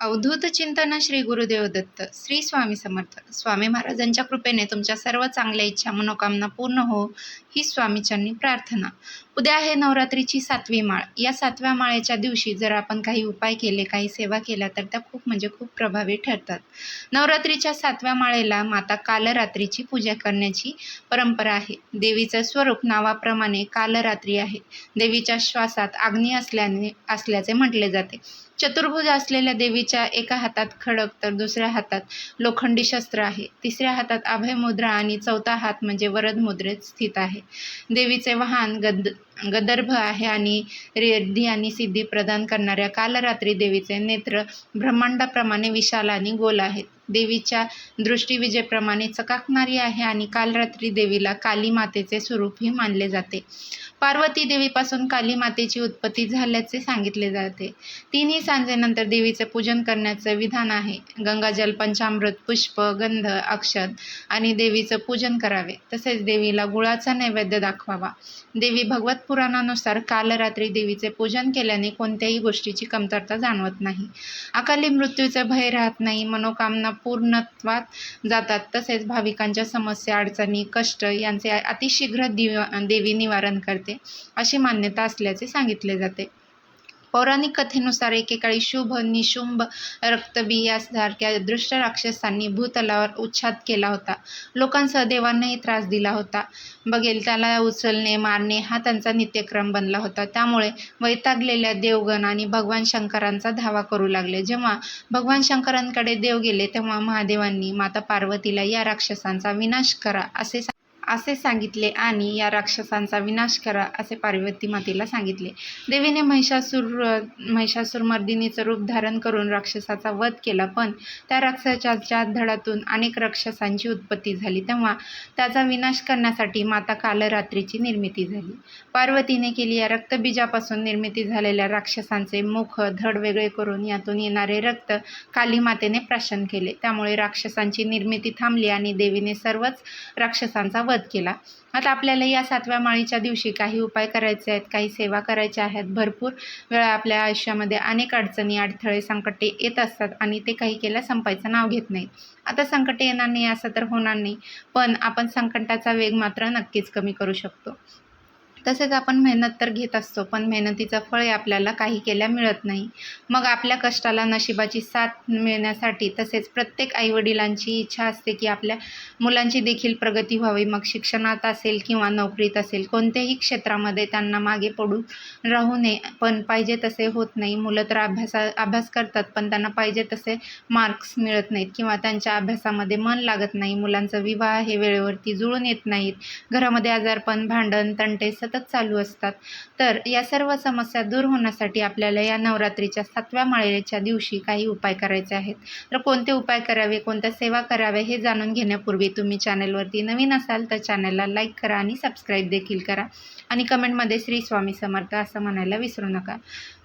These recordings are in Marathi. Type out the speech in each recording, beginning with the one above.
अवधूत चिंतन श्री गुरुदेव दत्त श्री स्वामी समर्थ. स्वामी महाराजांच्या कृपेने तुमच्या सर्व चांगल्या इच्छा मनोकामना पूर्ण हो ही स्वामीच्यांनी प्रार्थना. उद्या आहे नवरात्रीची सातवी माळ. या सातव्या माळेच्या दिवशी जर आपण काही उपाय केले काही सेवा केल्या तर त्या खूप म्हणजे खूप प्रभावी ठरतात. नवरात्रीच्या सातव्या माळेला माता कालरात्रीची पूजा करण्याची परंपरा आहे. देवीचं स्वरूप नावाप्रमाणे कालरात्री आहे. देवीच्या श्वासात अग्नी असल्याने असल्याचे म्हटले जाते. चतुर्भुज असलेल्या देवीच्या एका हातात खडक तर दुसऱ्या हातात लोखंडी शस्त्र आहे. तिसऱ्या हातात अभय मुद्रा आणि चौथा हात म्हणजे वरद मुद्रेत स्थित आहे. देवीचे वाहन गद गदर्भ आहे आणि रिद्धी आणि सिद्धी प्रदान करणाऱ्या कालरात्री देवीचे नेत्र ब्रह्मांडाप्रमाणे विशाल आणि गोल आहेत. देवीच्या दृष्टीविजेप्रमाणे चकाकणारी आहे आणि कालरात्री देवीला काली मातेचे स्वरूपही मानले जाते. पार्वती देवीपासून काली मातेची उत्पत्ती झाल्याचे सांगितले जाते. तिन्ही सांजेनंतर देवीचे पूजन करण्याचे विधान आहे. गंगाजल पंचामृत पुष्प गंध अक्षत आणि देवीचं पूजन करावे. तसेच देवीला गुळाचा नैवेद्य दाखवावा. देवी भगवत पुराणानुसार कालरात्री देवीचे पूजन केल्याने कोणत्याही गोष्टीची कमतरता जाणवत नाही. अकाली मृत्यूचे भय राहत नाही मनोकामना पूर्णत्वात जातात. तसेच भाविकांच्या समस्या अडचणी कष्ट यांचे अतिशीघ्र दिव देवी निवारण करते अशी मान्यता असल्याचे सांगितले जाते. पौराणिक कथेनुसार एकेकाळी शुभ निशुंभ रक्तबी यासारख्या दृष्ट राक्षसांनी भूतलावर उच्छाद केला होता. लोकांसह देवांनाही त्रास दिला होता. बघेल त्याला उचलणे मारणे हा त्यांचा नित्यक्रम बनला होता. त्यामुळे वैतागलेल्या देवगण आणि भगवान शंकरांचा धावा करू लागले. जेव्हा भगवान शंकरांकडे देव गेले तेव्हा महादेवांनी माता पार्वतीला या राक्षसांचा विनाश करा असे असे सांगितले आणि या राक्षसांचा विनाश करा असे पार्वती मातेला सांगितले. देवीने महिषासूर महिषासूर मर्दिनीचं रूप धारण करून राक्षसाचा वध केला पण त्या राक्षसाच्या धडातून अनेक राक्षसांची उत्पत्ती झाली. तेव्हा त्याचा विनाश करण्यासाठी माता कालरात्रीची निर्मिती झाली. पार्वतीने केली या रक्तबीजापासून निर्मिती झालेल्या राक्षसांचे मुख धड वेगळे करून यातून येणारे रक्त काली मातेने प्राशन केले. त्यामुळे राक्षसांची निर्मिती थांबली आणि देवीने सर्वच राक्षसांचा वध केला. आता आपल्याला या सातव्या माळीच्या दिवशी काही उपाय करायचे आहेत काही सेवा करायच्या आहेत. भरपूर वेळा आपल्या आयुष्यामध्ये अनेक अडचणी अडथळे संकटे येत असतात आणि ते काही केल्या संपायचं नाव घेत नाही आता संकटे येणार नाही असं तर होणार नाही. पण आपण संकटाचा वेग मात्र नक्कीच कमी करू शकतो. तसेच आपण मेहनत तर घेत असतो पण मेहनतीचं फळ आपल्याला काही केल्या मिळत नाही. मग आपल्या कष्टाला नशिबाची साथ मिळण्यासाठी तसेच प्रत्येक आईवडिलांची इच्छा असते की आपल्या मुलांची देखील प्रगती व्हावी. मग शिक्षणात असेल किंवा नोकरीत असेल कोणत्याही क्षेत्रामध्ये त्यांना मागे पडून राहू नये. पण पाहिजे तसे होत नाही. मुलं तर अभ्यासा अभ्यास करतात पण त्यांना पाहिजे तसे मार्क्स मिळत नाहीत किंवा त्यांच्या अभ्यासामध्ये मन लागत नाही. मुलांचा विवाह हे वेळेवरती जुळून येत नाहीत. घरामध्ये आजारपण भांडण तंटे सतत सतत चालू असतात. तर या सर्व समस्या दूर होण्यासाठी आपल्याला या नवरात्रीच्या सातव्या माळेच्या दिवशी काही उपाय करायचे आहेत. तर कोणते उपाय करावे कोणत्या सेवा कराव्या हे जाणून घेण्यापूर्वी तुम्ही चॅनलवरती नवीन असाल तर चॅनलला लाईक करा आणि सबस्क्राईब देखील करा. आणि कमेंटमध्ये श्री स्वामी समर्थ असं म्हणायला विसरू नका.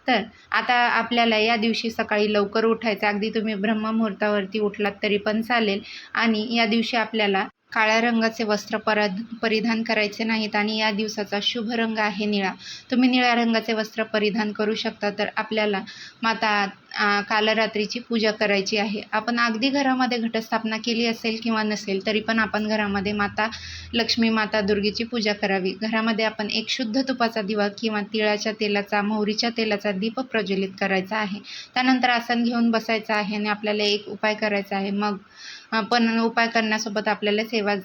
तर आता आपल्याला या दिवशी सकाळी लवकर उठायचं अगदी तुम्ही ब्रह्ममुहूर्तावरती उठलात तरी पण चालेल. आणि या दिवशी आपल्याला काळ्या रंगाचे वस्त्र परध परिधान करायचे नाहीत आणि या दिवसाचा शुभ रंग आहे निळा. तुम्ही निळ्या रंगाचे वस्त्र परिधान करू शकता तर आपल्याला माता कालरात्रीची पूजा करायची आहे. आपण अगदी घरामध्ये घटस्थापना केली असेल किंवा नसेल तरी पण आपण घरामध्ये माता लक्ष्मी माता दुर्गेची पूजा करावी. घरामध्ये आपण एक शुद्ध तुपाचा दिवा किंवा तिळाच्या तेलाचा मोहरीच्या तेलाचा दीप प्रज्वलित करायचा आहे. त्यानंतर आसन घेऊन बसायचं आहे आणि आपल्याला एक उपाय करायचा आहे. मग पण उपाय करण्यासोबत आपल्याला सेवा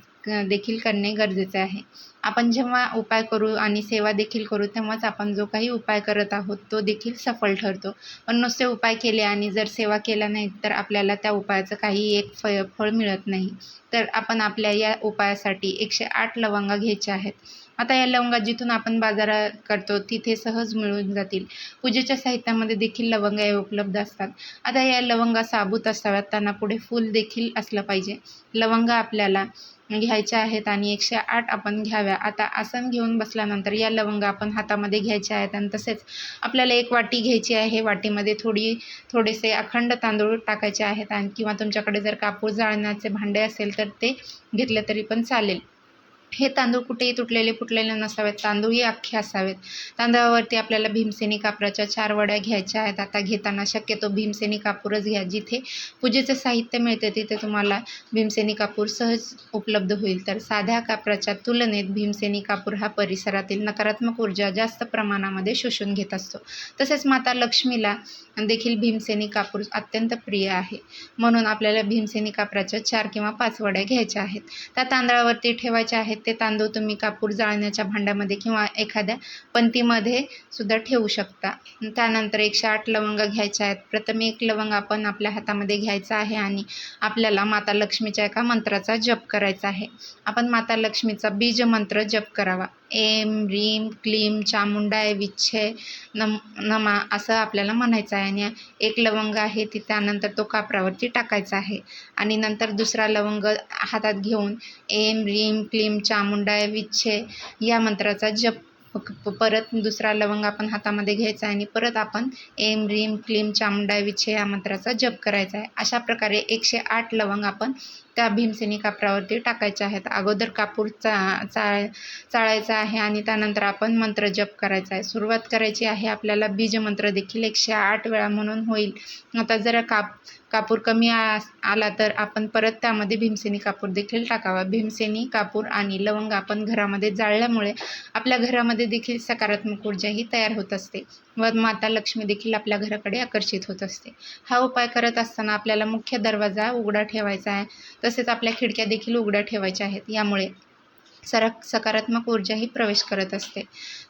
देखील करणे गरजेचे आहे. आपण जेव्हा उपाय करू आणि सेवा देखील करू तेव्हाच आपण जो काही उपाय करत आहोत तो देखील सफल ठरतो. पण नुसते उपाय केले आणि जर सेवा केल्या नाहीत तर आपल्याला त्या उपायाचं काही एक फ फळ मिळत नाही. तर आपण आपल्या या उपायासाठी एकशे आठ लवंगा घ्यायच्या आहेत. आता या लवंगा जिथून आपण बाजारात करतो तिथे सहज मिळून जातील. पूजेच्या साहित्यामध्ये देखील लवंगा या उपलब्ध असतात. आता या लवंगा साबूत असाव्यात त्यांना पुढे फूल देखील असलं पाहिजे. लवंगा आपल्याला घ्यायच्या आहेत आणि एकशे आठ आपण घ्याव्या. आता आसन घेऊन बसल्यानंतर या लवंगा आपण हातामध्ये घ्यायच्या आहेत आणि तसेच आपल्याला एक वाटी घ्यायची आहे. वाटीमध्ये थोडी थोडेसे अखंड तांदूळ टाकायचे आहेत आणि किंवा तुमच्याकडे जर कापूर जाळण्याचे भांडे असेल तर ते घेतले तरी पण चालेल. हे तांदूळ कुठेही तुटलेले फुटलेले नसावेत. तांदूळही अख्खे असावेत. तांदळावरती आपल्याला भीमसेनी कापराच्या चार वड्या घ्यायच्या आहेत. आता घेताना शक्यतो भीमसेनी कापूरच घ्या. जिथे पूजेचं साहित्य मिळते तिथे तुम्हाला भीमसेनी कापूर सहज उपलब्ध होईल. तर साध्या कापराच्या तुलनेत भीमसेनी कापूर हा परिसरातील नकारात्मक ऊर्जा जास्त प्रमाणामध्ये शोषून घेत असतो. तसेच माता लक्ष्मीला देखील भीमसेनी कापूर अत्यंत प्रिय आहे. म्हणून आपल्याला भीमसेनी कापराच्या चार किंवा पाच वड्या घ्यायच्या आहेत. त्या तांदळावरती ठेवायच्या आहेत. ते तांदूळ तुम्ही कापूर जाळण्याच्या भांड्यामध्ये किंवा एखाद्या पंतीमध्ये सुद्धा ठेवू शकता. त्यानंतर एकशे आठ लवंग घ्यायच्या आहेत. प्रथम एक लवंग आपण आपल्या हातामध्ये घ्यायचा आहे आणि आपल्याला माता लक्ष्मीच्या एका मंत्राचा जप करायचा आहे. आपण माता लक्ष्मीचा बीज मंत्र जप करावा. एम रीम क्लीम चामुंडाय विच्छे नम नमा असं आपल्याला म्हणायचं आहे आणि एक लवंग आहे ती त्यानंतर तो कापरावरती टाकायचा आहे. आणि नंतर दुसरा लवंग हातात घेऊन एम रीम क्लीम चामुंडाय विच्छे या मंत्राचा जप परत दुसरा लवंग आपण हातामध्ये घ्यायचा आहे आणि परत आपण एम रीम क्लीम चामुंडा विच्छे या मंत्राचा जप करायचा आहे. अशा प्रकारे एकशे आठ लवंग आपण त्या भीमसेनी कापरावरती टाकायचे आहेत. अगोदर कापूर चा चाळ चाळायचा आहे आणि त्यानंतर आपण मंत्र जप करायचा आहे. सुरुवात करायची आहे आपल्याला बीजमंत्र देखील एकशे आठ वेळा म्हणून होईल. आता जर काप कापूर कमी आ आला तर आपण परत त्यामध्ये भीमसेनी कापूर देखील टाकावा. भीमसेनी कापूर आणि लवंग आपण घरामध्ये जाळल्यामुळे आपल्या घरामध्ये देखील सकारात्मक ऊर्जा ही तयार होत असते व माता लक्ष्मी देखील आपल्या घराकडे आकर्षित होत असते. हा उपाय करत असताना आपल्याला मुख्य दरवाजा उघडा ठेवायचा आहे तसेच आपल्या खिडक्या देखील उघड्या ठेवायच्या आहेत. यामुळे सर सकारात्मक ऊर्जाही प्रवेश करत असते.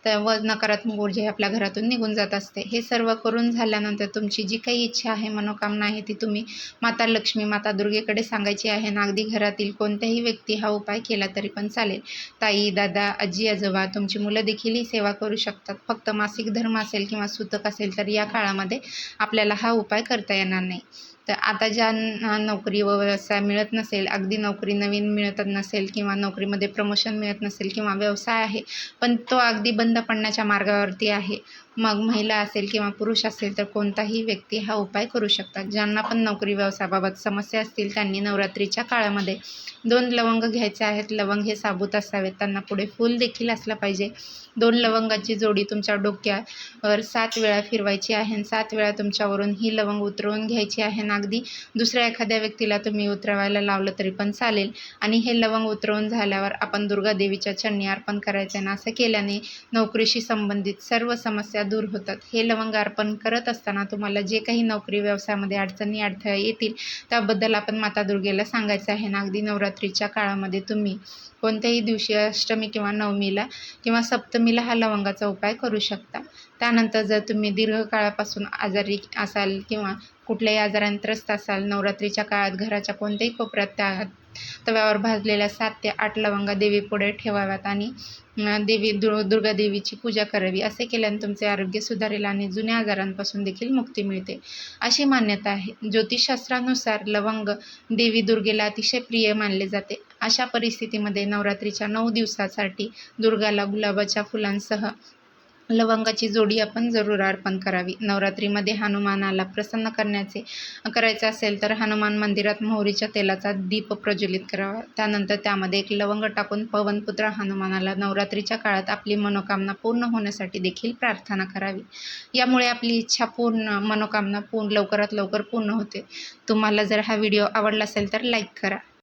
तर व नकारात्मक ऊर्जा ही आपल्या घरातून निघून जात असते. हे सर्व करून झाल्यानंतर तुमची जी काही इच्छा आहे मनोकामना आहे ती तुम्ही माता लक्ष्मी माता दुर्गेकडे सांगायची आहे ना अगदी घरातील कोणत्याही व्यक्ती हा उपाय केला तरी पण चालेल. ताई दादा आजी आजोबा तुमची मुलं देखील ही सेवा करू शकतात. फक्त मासिक धर्म असेल किंवा सुतक असेल तर या काळामध्ये आपल्याला हा उपाय करता येणार नाही. तर आता ज्यांना नोकरी व व्यवसाय मिळत नसेल अगदी नोकरी नवीन मिळत नसेल किंवा नोकरीमध्ये प्रमोशन मिळत नसेल किंवा व्यवसाय आहे पण तो अगदी बंद पडण्याच्या मार्गावरती आहे. मग महिला असेल किंवा पुरुष असेल तर कोणताही व्यक्ती हा उपाय करू शकतात. ज्यांना पण नोकरी व्यवसायाबाबत समस्या असतील त्यांनी नवरात्रीच्या काळामध्ये दोन लवंग घ्यायचे आहेत. लवंग हे साबूत असावेत. त्यांना पुढे फूल देखील असलं पाहिजे. दोन लवंगाची जोडी तुमच्या डोक्यावर सात वेळा फिरवायची आहे आणि सात वेळा तुमच्यावरून ही लवंग उतरवून घ्यायची आहे. ना अगदी दुसऱ्या एखाद्या व्यक्तीला तुम्ही उतरवायला लावलं तरी पण चालेल. आणि हे लवंग उतरवून झाल्यावर आपण दुर्गा देवीच्या चरणी अर्पण करायचं आहे असं केल्याने नोकरीशी संबंधित सर्व समस्या दूर होतात. हे लवंग अर्पण करत असताना तुम्हाला जे काही नोकरी व्यवसायामध्ये अडचणी अडथळे येतील त्याबद्दल आपण माता दुर्गेला सांगायचं आहे. ना अगदी नवरात्रीच्या काळामध्ये तुम्ही कोणत्याही दिवशी अष्टमी किंवा नवमीला किंवा सप्तमीला हा लवंगाचा उपाय करू शकता. त्यानंतर जर तुम्ही दीर्घकाळापासून आजारी असाल किंवा कुठल्याही आजाराने त्रस्त असाल नवरात्रीच्या काळात घराच्या कोणत्याही कोपऱ्यात त्या तव्यावर भाजलेल्या सात ते आठ लवंगा देवीपुढे ठेवाव्यात आणि देवी दु दुर्गा देवीची पूजा करावी. असे केल्याने तुमचे आरोग्य सुधारेल आणि जुन्या आजारांपासून देखील मुक्ती मिळते. अशी मान्यता आहे. ज्योतिषशास्त्रानुसार लवंग देवी दुर्गेला अतिशय प्रिय मानले जाते. अशा परिस्थितीमध्ये नवरात्रीच्या नऊ दिवसासाठी दुर्गाला गुलाबाच्या फुलांसह लवंगाची जोडी आपण जरूर अर्पण करावी. नवरात्रीमध्ये हनुमानाला प्रसन्न करण्याचे करायचे असेल तर हनुमान मंदिरात मोहरीच्या तेलाचा दीप प्रज्वलित करावा. त्यानंतर त्यामध्ये एक लवंग टाकून पवनपुत्र हनुमानाला नवरात्रीच्या काळात आपली मनोकामना पूर्ण होण्यासाठी देखील प्रार्थना करावी. यामुळे आपली इच्छा पूर्ण मनोकामना पूर्ण लवकरात लवकर पूर्ण होते. तुम्हाला जर हा व्हिडिओ आवडला असेल तर लाईक करा.